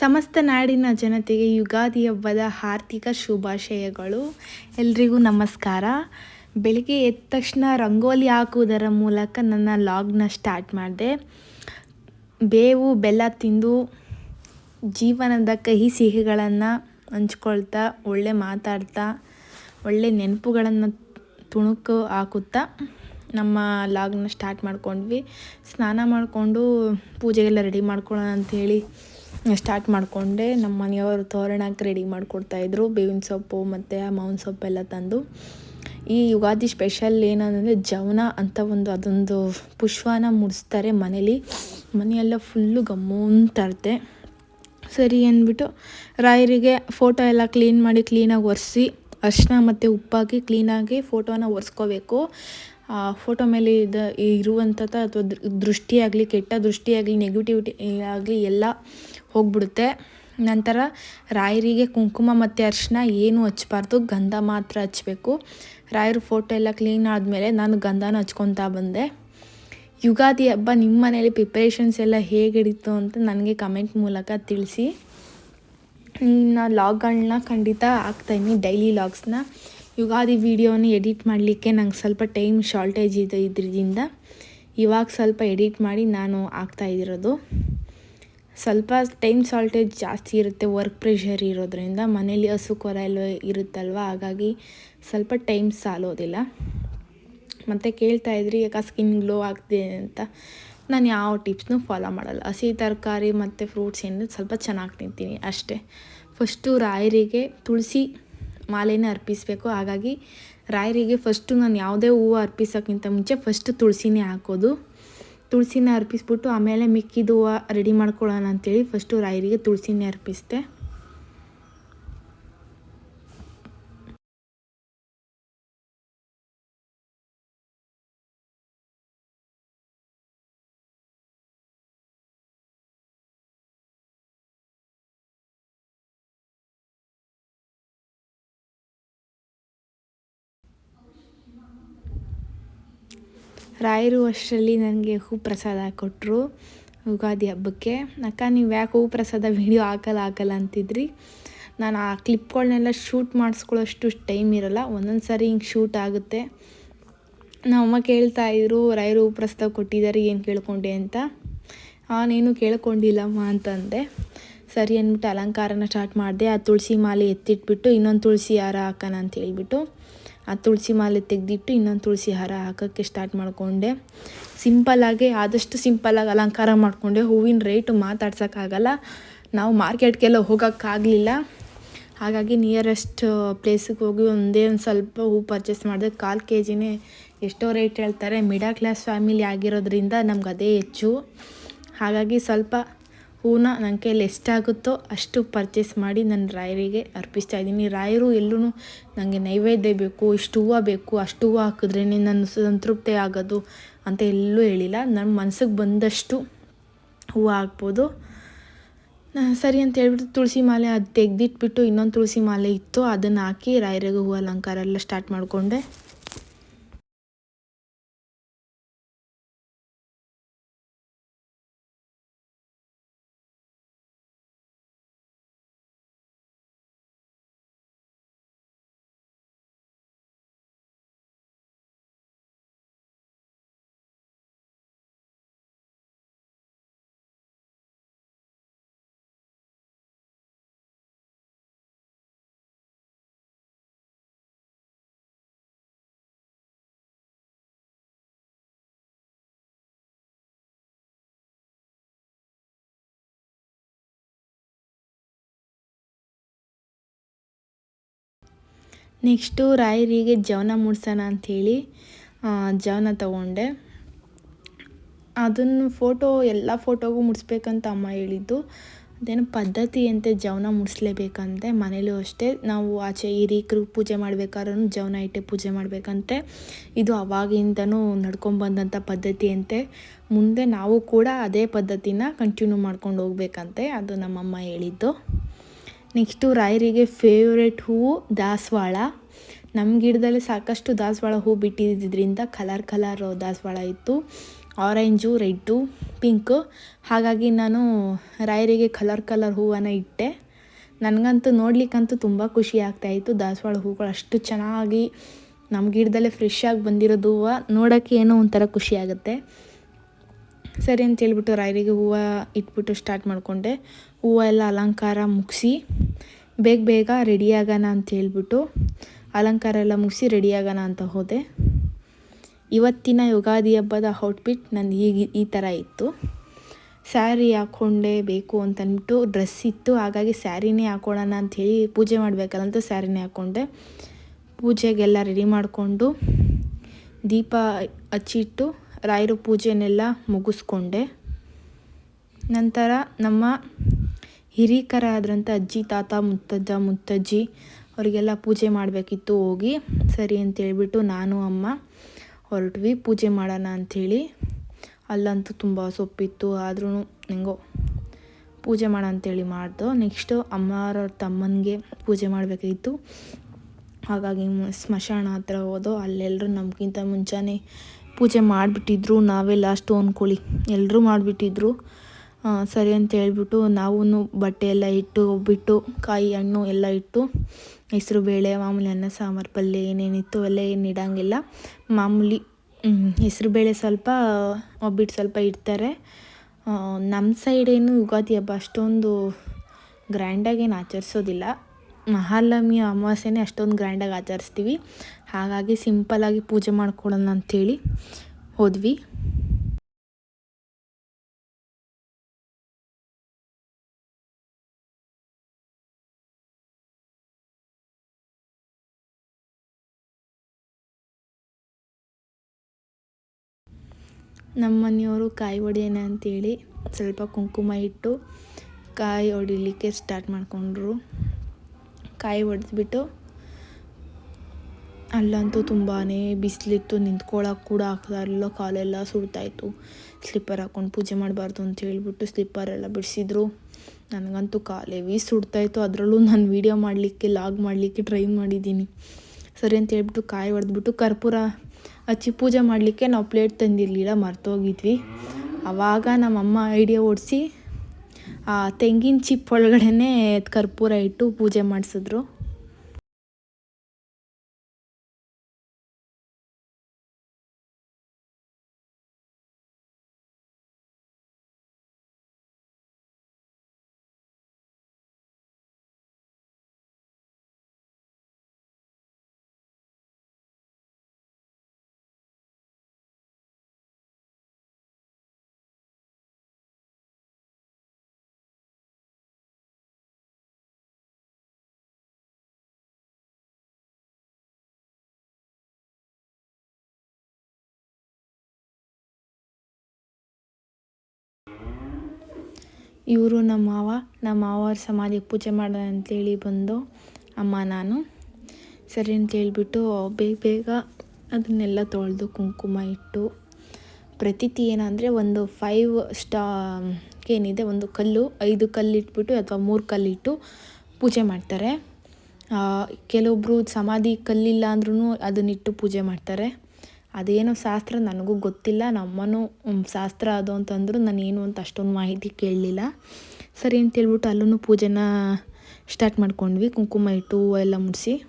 ಸಮಸ್ತ ನಾಡಿನ ಜನತೆಗೆ ಯುಗಾದಿ ಹಬ್ಬದ ಆರ್ಥಿಕ ಶುಭಾಶಯಗಳು. ಎಲ್ರಿಗೂ ನಮಸ್ಕಾರ. ಬೆಳಿಗ್ಗೆ ಎದ್ದ ತಕ್ಷಣ ರಂಗೋಲಿ ಹಾಕುವುದರ ಮೂಲಕ ನನ್ನ ಲಾಗ್ನ ಸ್ಟಾರ್ಟ್ ಮಾಡಿದೆ. ಬೇವು, ಬೆಲ್ಲ ತಿಂದು ಜೀವನದ ಕಹಿ ಸಿಹಿಗಳನ್ನು ಹಂಚ್ಕೊಳ್ತಾ, ಒಳ್ಳೆ ಮಾತಾಡ್ತಾ, ಒಳ್ಳೆ ನೆನಪುಗಳನ್ನು ತುಣುಕು ಹಾಕುತ್ತಾ ನಮ್ಮ ಲಾಗ್ನ ಸ್ಟಾರ್ಟ್ ಮಾಡ್ಕೊಂಡ್ವಿ. ಸ್ನಾನ ಮಾಡಿಕೊಂಡು ಪೂಜೆಗೆಲ್ಲ ರೆಡಿ ಮಾಡ್ಕೊಳ್ಳೋಣ ಅಂಥೇಳಿ ಸ್ಟಾರ್ಟ್ ಮಾಡಿಕೊಂಡೆ. ನಮ್ಮ ಮನೆಯವರು ತೋರಣಕ್ಕೆ ರೆಡಿ ಮಾಡಿಕೊಡ್ತಾಯಿದ್ರು ಬೇವಿನ ಸೊಪ್ಪು ಮತ್ತು ಮಾವಿನ ಸೊಪ್ಪೆಲ್ಲ ತಂದು. ಈ ಯುಗಾದಿ ಸ್ಪೆಷಲ್ ಏನಂದರೆ ಜವನ ಅಂತ ಒಂದು ಅದೊಂದು ಪುಷ್ಪನ ಮುಡಿಸ್ತಾರೆ ಮನೇಲಿ. ಮನೆಯೆಲ್ಲ ಫುಲ್ಲು ಗಮ್ಮಂತಿರುತ್ತೆ ಸರಿ ಅಂದ್ಬಿಟ್ಟು ರಾಯರಿಗೆ ಫೋಟೋ ಎಲ್ಲ ಕ್ಲೀನ್ ಮಾಡಿ ಕ್ಲೀನಾಗಿ ಒರೆಸಿ, ಅರಿಶಿನ ಮತ್ತು ಉಪ್ಪಾಕಿ ಕ್ಲೀನಾಗಿ ಫೋಟೋನ ಒರೆಸ್ಕೋಬೇಕು. ಆ ಫೋಟೋ ಮೇಲೆ ಇದು ಇರುವಂಥದ್ದು ಅಥವಾ ದೃಷ್ಟಿಯಾಗಲಿ ಕೆಟ್ಟ ದೃಷ್ಟಿಯಾಗಲಿ ನೆಗೆಟಿವಿಟಿ ಆಗಲಿ ಎಲ್ಲ ಹೋಗ್ಬಿಡುತ್ತೆ. ನಂತರ ರಾಯರಿಗೆ ಕುಂಕುಮ ಮತ್ತು ಅರಿಶಿನ ಏನು ಹಚ್ಬಾರ್ದು ಗಂಧ ಮಾತ್ರ ಹಚ್ಚಬೇಕು. ರಾಯರ ಫೋಟೋ ಎಲ್ಲ ಕ್ಲೀನ್ ಆದಮೇಲೆ ನಾನು ಗಂಧನ ಹಚ್ಕೊತಾ ಬಂದೆ. ಯುಗಾದಿ ಹಬ್ಬ ನಿಮ್ಮ ಮನೇಲಿ ಪ್ರಿಪ್ರೇಷನ್ಸ್ ಎಲ್ಲ ಹೇಗಿಡಿತು ಅಂತ ನನಗೆ ಕಮೆಂಟ್ ಮೂಲಕ ತಿಳಿಸಿ. ಇನ್ನು ಲಾಗ್ಗಳನ್ನ ಖಂಡಿತ ಹಾಕ್ತಾಯಿನಿ ಡೈಲಿ ಲಾಗ್ಸ್ನ ಯುಗಾದಿ ವೀಡಿಯೋನ ಎಡಿಟ್ ಮಾಡಲಿಕ್ಕೆ ನಂಗೆ ಸ್ವಲ್ಪ ಟೈಮ್ ಶಾರ್ಟೇಜ್ ಇದೆ ಇದ್ರಿಂದ. ಇವಾಗ ಸ್ವಲ್ಪ ಎಡಿಟ್ ಮಾಡಿ ನಾನು ಇದಿರೋದು ಸ್ವಲ್ಪ ಟೈಮ್ ಸಾಲ್ಟೇಜ್ ಜಾಸ್ತಿ ಇರುತ್ತೆ ವರ್ಕ್ ಪ್ರೆಷರ್ ಇರೋದ್ರಿಂದ ಮನೇಲಿ ಹಸು ಕೊರ ಎಲ್ಲ ಇರುತ್ತಲ್ವ? ಹಾಗಾಗಿ ಸ್ವಲ್ಪ ಟೈಮ್ ಸಾಲೋದಿಲ್ಲ. ಮತ್ತು ಕೇಳ್ತಾಯಿದ್ರಿ ಯಾಕೆ ಸ್ಕಿನ್ ಗ್ಲೋ ಆಗ್ತಿದೆ ಅಂತ? ನಾನು ಯಾವ ಟಿಪ್ಸ್ನು ಫಾಲೋ ಮಾಡಲ್ಲ. ಹಸಿ ತರಕಾರಿ ಮತ್ತು ಫ್ರೂಟ್ಸ್ ಏನು ಸ್ವಲ್ಪ ಚೆನ್ನಾಗಿ ತಿಂತೀನಿ ಅಷ್ಟೇ. ಫಸ್ಟು ರಾಯರಿಗೆ ತುಳಸಿ ಮಾಲೆನ ಅರ್ಪಿಸಬೇಕು. ಹಾಗಾಗಿ ರಾಯರಿಗೆ ಫಸ್ಟು ನಾನು ಯಾವುದೇ ಹೂವು ಅರ್ಪಿಸೋಕ್ಕಿಂತ ಮುಂಚೆ ಫಸ್ಟು ತುಳಸಿನೇ ಹಾಕೋದು. ತುಳಸಿನ ಅರ್ಪಿಸ್ಬಿಟ್ಟು ಆಮೇಲೆ ಮಿಕ್ಕಿದ ಹೂವು ರೆಡಿ ಮಾಡ್ಕೊಳ್ಳೋಣ ಅಂತೇಳಿ ಫಸ್ಟು ರಾಯರಿಗೆ ತುಳಸಿನೇ ಅರ್ಪಿಸ್ದೆ. ರಾಯರು ಅಷ್ಟರಲ್ಲಿ ನನಗೆ ಹೂ ಪ್ರಸಾದ ಕೊಟ್ಟರು ಯುಗಾದಿ ಹಬ್ಬಕ್ಕೆ. ಅಕ್ಕ, ನೀವು ಯಾಕೆ ಹೂ ಪ್ರಸಾದ ವೀಡಿಯೋ ಹಾಕಲ್ಲ ಹಾಕಲ್ಲ ಅಂತಿದ್ರಿ? ನಾನು ಆ ಕ್ಲಿಪ್ಗಳನ್ನೆಲ್ಲ ಶೂಟ್ ಮಾಡಿಸ್ಕೊಳ್ಳೋಷ್ಟು ಟೈಮ್ ಇರೋಲ್ಲ. ಒಂದೊಂದು ಸಾರಿ ಹಿಂಗೆ ಶೂಟ್ ಆಗುತ್ತೆ. ನಮ್ಮಮ್ಮ ಕೇಳ್ತಾಯಿದ್ರು ರಾಯರು ಹೂ ಪ್ರಸಾದ ಕೊಟ್ಟಿದ್ದಾರೆ ಏನು ಕೇಳ್ಕೊಂಡೆ ಅಂತ? ನಾನೇನು ಕೇಳ್ಕೊಂಡಿಲ್ಲಮ್ಮ ಅಂತಂದೆ. ಸರಿ ಅಂದ್ಬಿಟ್ಟು ಅಲಂಕಾರನ ಸ್ಟಾರ್ಟ್ ಮಾಡಿದೆ. ಆ ತುಳಸಿ ಮಾಲೆ ಎತ್ತಿಟ್ಬಿಟ್ಟು ಇನ್ನೊಂದು ತುಳಸಿ ಹಾರ ಹಾಕೋಣ ಅಂತ ಹೇಳ್ಬಿಟ್ಟು ಆ ತುಳಸಿ ಮಾಲೆ ತೆಗೆದಿಟ್ಟು ಇನ್ನೊಂದು ತುಳಸಿ ಹಾರ ಹಾಕೋಕ್ಕೆ ಸ್ಟಾರ್ಟ್ ಮಾಡಿಕೊಂಡೆ. ಸಿಂಪಲ್ಲಾಗಿ ಆದಷ್ಟು ಸಿಂಪಲ್ಲಾಗಿ ಅಲಂಕಾರ ಮಾಡಿಕೊಂಡೆ. ಹೂವಿನ ರೇಟು ಮಾತಾಡ್ಸೋಕ್ಕಾಗಲ್ಲ. ನಾವು ಮಾರ್ಕೆಟ್ಗೆಲ್ಲ ಹೋಗೋಕ್ಕಾಗಲಿಲ್ಲ. ಹಾಗಾಗಿ ನಿಯರೆಸ್ಟ್ ಪ್ಲೇಸಿಗೆ ಹೋಗಿ ಒಂದೇ ಒಂದು ಸ್ವಲ್ಪ ಹೂ ಪರ್ಚೇಸ್ ಮಾಡಿದೆ. ಕಾಲು ಕೆ ಜಿನೇ ಎಷ್ಟೋ ರೇಟ್ ಹೇಳ್ತಾರೆ. ಮಿಡಲ್ ಕ್ಲಾಸ್ ಫ್ಯಾಮಿಲಿ ಆಗಿರೋದ್ರಿಂದ ನಮ್ಗೆ ಅದೇ ಹೆಚ್ಚು. ಹಾಗಾಗಿ ಸ್ವಲ್ಪ ಹೂನ ನನ್ನ ಕೈಯಲ್ಲಿ ಎಷ್ಟಾಗುತ್ತೋ ಅಷ್ಟು ಪರ್ಚೇಸ್ ಮಾಡಿ ನನ್ನ ರಾಯರಿಗೆ ಅರ್ಪಿಸ್ತಾ ಇದ್ದೀನಿ. ರಾಯರು ಎಲ್ಲೂ ನನಗೆ ನೈವೇದ್ಯ ಬೇಕು, ಇಷ್ಟು ಹೂವು ಬೇಕು, ಅಷ್ಟು ಹೂವು ಹಾಕಿದ್ರೇ ನನ್ನ ಸಂತೃಪ್ತಿ ಆಗೋದು ಅಂತ ಎಲ್ಲೂ ಹೇಳಿಲ್ಲ. ನನ್ನ ಮನಸ್ಸಿಗೆ ಬಂದಷ್ಟು ಹೂವು ಹಾಕ್ಬೋದು. ಸರಿ ಅಂತ ಹೇಳ್ಬಿಟ್ಟು ತುಳಸಿ ಮಾಲೆ ಅದು ತೆಗೆದಿಟ್ಬಿಟ್ಟು ಇನ್ನೊಂದು ತುಳಸಿ ಮಾಲೆ ಇತ್ತು. ಅದನ್ನು ಹಾಕಿ ರಾಯರಿಗೆ ಹೂವು ಅಲಂಕಾರ ಎಲ್ಲ ಸ್ಟಾರ್ಟ್ ಮಾಡಿಕೊಂಡೆ. ನೆಕ್ಸ್ಟು ರಾಯರಿಗೆ ಜವನ ಮೂಡ್ಸೋಣ ಅಂಥೇಳಿ ಜವನ ತಗೊಂಡೆ. ಅದನ್ನು ಫೋಟೋ, ಎಲ್ಲ ಫೋಟೋಗೂ ಮುಡಿಸ್ಬೇಕಂತ ಅಮ್ಮ ಹೇಳಿದ್ದು. ಅದೇನು ಪದ್ಧತಿ ಅಂತೆ ಜವನ ಮುಡಿಸ್ಲೇಬೇಕಂತೆ, ಮನೇಲೂ ಅಷ್ಟೇ. ನಾವು ಆಚೆ ಹಿರೀಕರು ಪೂಜೆ ಮಾಡ್ಬೇಕಾದ್ರೂ ಜವನ ಇಟ್ಟೆ ಪೂಜೆ ಮಾಡಬೇಕಂತೆ. ಇದು ಅವಾಗಿಂದನೂ ನಡ್ಕೊಂಬಂದಂಥ ಪದ್ಧತಿ ಅಂತೆ. ಮುಂದೆ ನಾವು ಕೂಡ ಅದೇ ಪದ್ಧತಿನ ಕಂಟಿನ್ಯೂ ಮಾಡ್ಕೊಂಡು ಹೋಗ್ಬೇಕಂತೆ, ಅದು ನಮ್ಮಮ್ಮ ಹೇಳಿದ್ದು. ನೆಕ್ಸ್ಟು ರಾಯರಿಗೆ ಫೇವ್ರೆಟ್ ಹೂವು ದಾಸವಾಳ. ನಮ್ಮ ಗಿಡದಲ್ಲಿ ಸಾಕಷ್ಟು ದಾಸವಾಳ ಹೂ ಬಿಟ್ಟಿದ್ದರಿಂದ ಕಲರ್ ಕಲರ್ ದಾಸವಾಳ ಇತ್ತು. ಆರೆಂಜು ರೆಡ್ಡು ಪಿಂಕು ಹಾಗಾಗಿ ನಾನು ರಾಯರಿಗೆ ಕಲರ್ ಕಲರ್ ಹೂವನ್ನು ಇಟ್ಟೆ. ನನಗಂತೂ ನೋಡ್ಲಿಕ್ಕಂತೂ ತುಂಬ ಖುಷಿ ಆಗ್ತಾಯಿತ್ತು ದಾಸವಾಳ ಹೂಗಳು ಅಷ್ಟು ಚೆನ್ನಾಗಿ ನಮ್ಮ ಗಿಡದಲ್ಲೇ ಫ್ರೆಶ್ ಆಗಿ ಬಂದಿರೋದು ಹೂವು ನೋಡೋಕ್ಕೆ ಏನೋ ಒಂಥರ ಖುಷಿ ಆಗುತ್ತೆ. ಸರಿ ಅಂತ ಹೇಳ್ಬಿಟ್ಟು ರಾಯರಿಗೆ ಹೂವು ಇಟ್ಬಿಟ್ಟು ಸ್ಟಾರ್ಟ್ ಮಾಡಿಕೊಂಡೆ. ಹೂವು ಎಲ್ಲ ಅಲಂಕಾರ ಮುಗಿಸಿ, ಬೇಗ ಬೇಗ ರೆಡಿಯಾಗೋಣ ಆಗೋಣ ಅಂತ ಹೇಳ್ಬಿಟ್ಟು ಅಲಂಕಾರ ಎಲ್ಲ ಮುಗಿಸಿ ರೆಡಿಯಾಗೋಣ ಅಂತ ಹೋದೆ. ಇವತ್ತಿನ ಯುಗಾದಿ ಹಬ್ಬದ ಔಟ್ಫಿಟ್ ನನ್ನ ಹೀಗೆ ಈ ಥರ ಇತ್ತು. ಸ್ಯಾರಿ ಹಾಕ್ಕೊಂಡೇ ಬೇಕು ಅಂತಂದ್ಬಿಟ್ಟು ಡ್ರೆಸ್ ಇತ್ತು. ಹಾಗಾಗಿ ಸ್ಯಾರಿನೇ ಅಂತ ಹೇಳಿ ಪೂಜೆ ಮಾಡಬೇಕಲ್ಲ ಅಂತ ಸ್ಯಾರಿನೇ ಹಾಕ್ಕೊಂಡೆ ಪೂಜೆಗೆಲ್ಲ ರೆಡಿ ಮಾಡಿಕೊಂಡು ದೀಪ ಹಚ್ಚಿಟ್ಟು ರಾಯರ ಪೂಜೆನೆಲ್ಲ ಮುಗಿಸ್ಕೊಂಡೆ. ನಂತರ ನಮ್ಮ ಹಿರೀಕರಾದ್ರಂಥ ಅಜ್ಜಿ, ತಾತ, ಮುತ್ತಜ್ಜ, ಮುತ್ತಜ್ಜಿ ಅವರಿಗೆಲ್ಲ ಪೂಜೆ ಮಾಡಬೇಕಿತ್ತು ಹೋಗಿ. ಸರಿ ಅಂತೇಳ್ಬಿಟ್ಟು ನಾನು, ಅಮ್ಮ ಹೊರಟ್ವಿ. ಪೂಜೆ ಮಾಡೋಣ ಅಂಥೇಳಿ. ಅಲ್ಲಂತೂ ತುಂಬ ಸೊಪ್ಪಿತ್ತು. ಆದ್ರೂ ಹೆಂಗೋ ಪೂಜೆ ಮಾಡ ಅಂತೇಳಿ ಮಾಡ್ದು. ನೆಕ್ಸ್ಟು ಅಮ್ಮರ ತಮ್ಮನಿಗೆ ಪೂಜೆ ಮಾಡಬೇಕಾಗಿತ್ತು. ಹಾಗಾಗಿ ಸ್ಮಶಾನ ಹತ್ರ ಹೋದೋ ಅಲ್ಲೆಲ್ಲರೂ ನಮಗಿಂತ ಮುಂಚಾನೆ ಪೂಜೆ ಮಾಡಿಬಿಟ್ಟಿದ್ರು ನಾವೇ ಲಾಸ್ಟು ಅಂದ್ಕೊಳ್ಳಿ ಎಲ್ಲರೂ ಮಾಡಿಬಿಟ್ಟಿದ್ರು. ಸರಿ ಅಂತ ಹೇಳ್ಬಿಟ್ಟು ನಾವೂ ಬಟ್ಟೆ ಎಲ್ಲ ಇಟ್ಟು, ಒಬ್ಬಿಟ್ಟು, ಕಾಯಿ, ಹಣ್ಣು ಎಲ್ಲ ಇಟ್ಟು, ಹೆಸರು, ಬೇಳೆ, ಮಾಮೂಲಿ ಅನ್ನ, ಸಾಂಬಾರು, ಪಲ್ಯ ಏನೇನಿತ್ತು ಎಲ್ಲ ಏನು ಇಡೋಂಗಿಲ್ಲ. ಮಾಮೂಲಿ ಹೆಸರು, ಬೇಳೆ ಸ್ವಲ್ಪ, ಒಬ್ಬಿಟ್ಟು ಸ್ವಲ್ಪ ಇಡ್ತಾರೆ. ನಮ್ಮ ಸೈಡೇನು ಯುಗಾದಿ ಹಬ್ಬ ಅಷ್ಟೊಂದು ಗ್ರ್ಯಾಂಡಾಗೇನು ಆಚರಿಸೋದಿಲ್ಲ. ಮಹಾಲಕ್ಷ್ಮಿ ಅಮಾವಾಸ್ಯೆನೇ ಅಷ್ಟೊಂದು ಗ್ರ್ಯಾಂಡಾಗಿ ಆಚರಿಸ್ತೀವಿ. ಹಾಗಾಗಿ ಸಿಂಪಲ್ಲಾಗಿ ಪೂಜೆ ಮಾಡ್ಕೊಳ್ಳೋಣ ಅಂಥೇಳಿ ಹೋದ್ವಿ. ನಮ್ಮ ಮನೆಯವರು ಕಾಯಿ ಹೊಡಿಯೋಣ ಅಂತೇಳಿ ಸ್ವಲ್ಪ ಕುಂಕುಮ ಇಟ್ಟು ಕಾಯಿ ಹೊಡಿಲಿಕ್ಕೆ ಸ್ಟಾರ್ಟ್ ಮಾಡಿಕೊಂಡ್ರು. ಕಾಯಿ ಹೊಡೆದ್ಬಿಟ್ಟು ಅಲ್ಲಂತೂ ತುಂಬಾ ಬಿಸಿಲಿತ್ತು ನಿಂತ್ಕೊಳ್ಳೋಕೆ ಕೂಡ ಆಗ್ತಾಯಿರಲಿಲ್ಲ ಕಾಲೆಲ್ಲ ಸುಡ್ತಾಯಿತ್ತು ಸ್ಲಿಪ್ಪರ್ ಹಾಕ್ಕೊಂಡು ಪೂಜೆ ಮಾಡಬಾರ್ದು ಅಂತ ಹೇಳ್ಬಿಟ್ಟು ಸ್ಲಿಪ್ಪರೆಲ್ಲ ಬಿಡಿಸಿದ್ರು. ನನಗಂತೂ ಕಾಲೇವಿ ಸುಡ್ತಾಯಿತ್ತು ಅದರಲ್ಲೂ ನಾನು ವೀಡಿಯೋ ಮಾಡಲಿಕ್ಕೆ, ಲಾಗ್ ಮಾಡಲಿಕ್ಕೆ ಟ್ರೈ ಮಾಡಿದ್ದೀನಿ. ಸರಿ ಅಂತ ಹೇಳ್ಬಿಟ್ಟು ಕಾಯಿ ಹೊಡೆದ್ಬಿಟ್ಟು ಕರ್ಪೂರ ಹಚ್ಚಿ ಪೂಜೆ ಮಾಡಲಿಕ್ಕೆ ನಾವು ಪ್ಲೇಟ್ ತಂದಿರಲಿಲ್ಲ, ಮರ್ತೋಗಿದ್ವಿ. ಆವಾಗ ನಮ್ಮಮ್ಮ ಐಡಿಯಾ ಓಡಿಸಿ ತೆಂಗಿನ ಚಿಪ್ ಕರ್ಪೂರ ಇಟ್ಟು ಪೂಜೆ ಮಾಡಿಸಿದ್ರು. ಇವರು ನಮ್ಮ ಮಾವ, ನಮ್ಮ ಮಾವರ ಸಮಾಧಿಗೆ ಪೂಜೆ ಮಾಡೋಣ ಅಂತೇಳಿ ಬಂದು ಅಮ್ಮ, ನಾನು. ಸರಿ ಅಂತ ಹೇಳಿಬಿಟ್ಟು ಬೇಗ ಬೇಗ ಅದನ್ನೆಲ್ಲ ತೊಳೆದು ಕುಂಕುಮ ಇಟ್ಟು, ಪ್ರತೀತಿ ಏನಂದರೆ ಒಂದು ಫೈವ್ ಸ್ಟಾ ಏನಿದೆ, ಒಂದು ಕಲ್ಲು, ಐದು ಕಲ್ಲಿಟ್ಬಿಟ್ಟು ಅಥವಾ ಮೂರು ಕಲ್ಲಿಟ್ಟು ಪೂಜೆ ಮಾಡ್ತಾರೆ. ಕೆಲವೊಬ್ಬರು ಸಮಾಧಿ ಕಲ್ಲಿಲ್ಲ ಅಂದ್ರೂ ಅದನ್ನಿಟ್ಟು ಪೂಜೆ ಮಾಡ್ತಾರೆ. ಅದೇನೋ ಶಾಸ್ತ್ರ ನನಗೂ ಗೊತ್ತಿಲ್ಲ ನಮ್ಮನೂ ಶಾಸ್ತ್ರ ಅದು ಅಂತಂದರು ನಾನು ಏನು ಅಂತ ಅಷ್ಟೊಂದು ಮಾಹಿತಿ ಕೇಳಲಿಲ್ಲ. ಸರಿ ಅಂತೇಳ್ಬಿಟ್ಟು ಅಲ್ಲೂ ಪೂಜೆನ ಸ್ಟಾರ್ಟ್ ಮಾಡ್ಕೊಂಡ್ವಿ, ಕುಂಕುಮ ಇಟ್ಟು ಎಲ್ಲ ಮುಡಿಸಿ.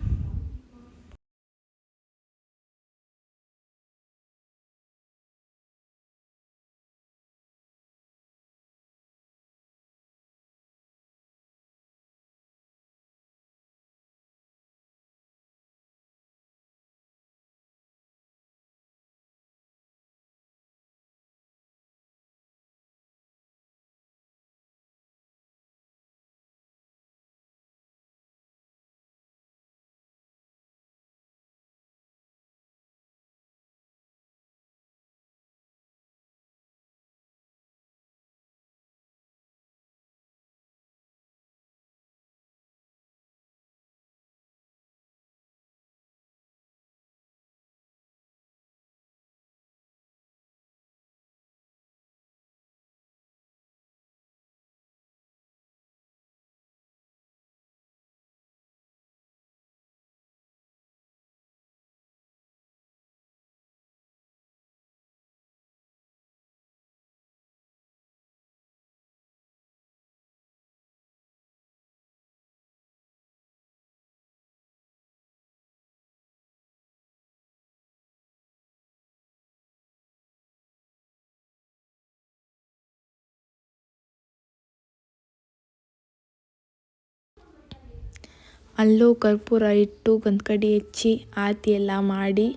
ಅಲ್ಲೂ ಕರ್ಪೂರ ಇಟ್ಟು ಒಂದು ಕಡೆ ಹೆಚ್ಚಿ ಆರತಿ ಎಲ್ಲ ಮಾಡಿ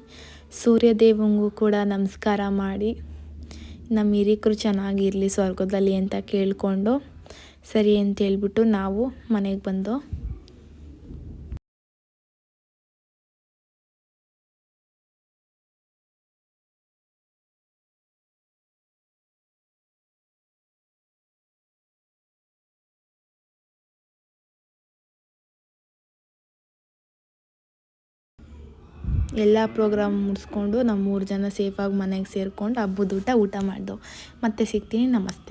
ಸೂರ್ಯದೇವಂಗೂ ಕೂಡ ನಮಸ್ಕಾರ ಮಾಡಿ ನಮ್ಮ ಹಿರಿಕರು ಚೆನ್ನಾಗಿರಲಿ ಸ್ವರ್ಗದಲ್ಲಿ ಅಂತ ಕೇಳಿಕೊಂಡು ಸರಿ ಅಂತ ಹೇಳ್ಬಿಟ್ಟು ನಾವು ಮನೆಗೆ ಬಂದು ಎಲ್ಲ ಪ್ರೋಗ್ರಾಮ್ ಮುಗಿಸ್ಕೊಂಡು ನಾವು ಮೂರು ಜನ ಸೇಫಾಗಿ ಮನೆಗೆ ಸೇರ್ಕೊಂಡು ಹಬ್ಬದ ಊಟ ಊಟ ಮಾಡ್ದೋ. ಮತ್ತೆ ಸಿಗ್ತೀನಿ, ನಮಸ್ತೆ.